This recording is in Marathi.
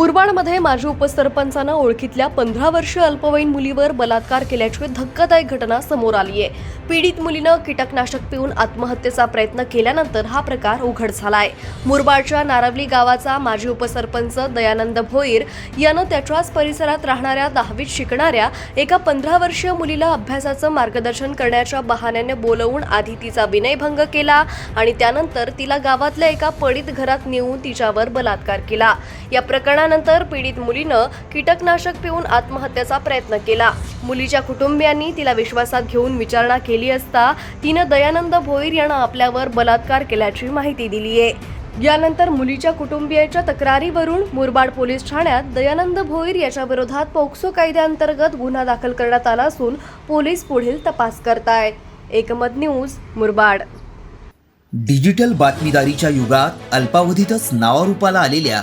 मुरबाडमध्ये माजी उपसरपंचानं ओळखीतल्या पंधरा वर्षीय अल्पवयीन मुलीवर बलात्कार केल्याची धक्कादायक घटना समोर आली आहे. पीडित मुलीनं कीटकनाशक पिऊन आत्महत्येचा प्रयत्न केल्यानंतर हा प्रकार उघड झालाय. मुरबाडच्या नारवली गावाचा माजी उपसरपंच दयानंद भोईर यानं त्याच्याच परिसरात राहणाऱ्या दहावीत शिकणाऱ्या एका पंधरा वर्षीय मुलीला अभ्यासाचं मार्गदर्शन करण्याच्या बहाण्याने बोलवून आधी तिचा विनयभंग केला आणि त्यानंतर तिला गावातल्या एका पडीत घरात नेऊन तिच्यावर बलात्कार केला. या प्रकरणात प्रकरणानंतर पीडित मुलीनं कीटकनाशक पिऊन आत्महत्येचा प्रयत्न केला. मुलीच्या कुटुंबियांनी तिला विश्वासात घेऊन विचारणा केली असता तिनं दयानंद भोईर यांना आपल्यावर बलात्कार केल्याची माहिती दिली आहे. यानंतर मुलीच्या कुटुंबियाच्या तक्रारीवरून मुरबाड पोलीस ठाण्यात दयानंद भोईर याच्या विरोधात पोक्सो कायद्याअंतर्गत गुन्हा दाखल करण्यात आला असून पोलीस पुढील तपास करतायत एकमत न्यूज मुरबाड. डिजिटल बातमीदारीच्या युगात अल्पावधीतच नावारूपाला आलेल्या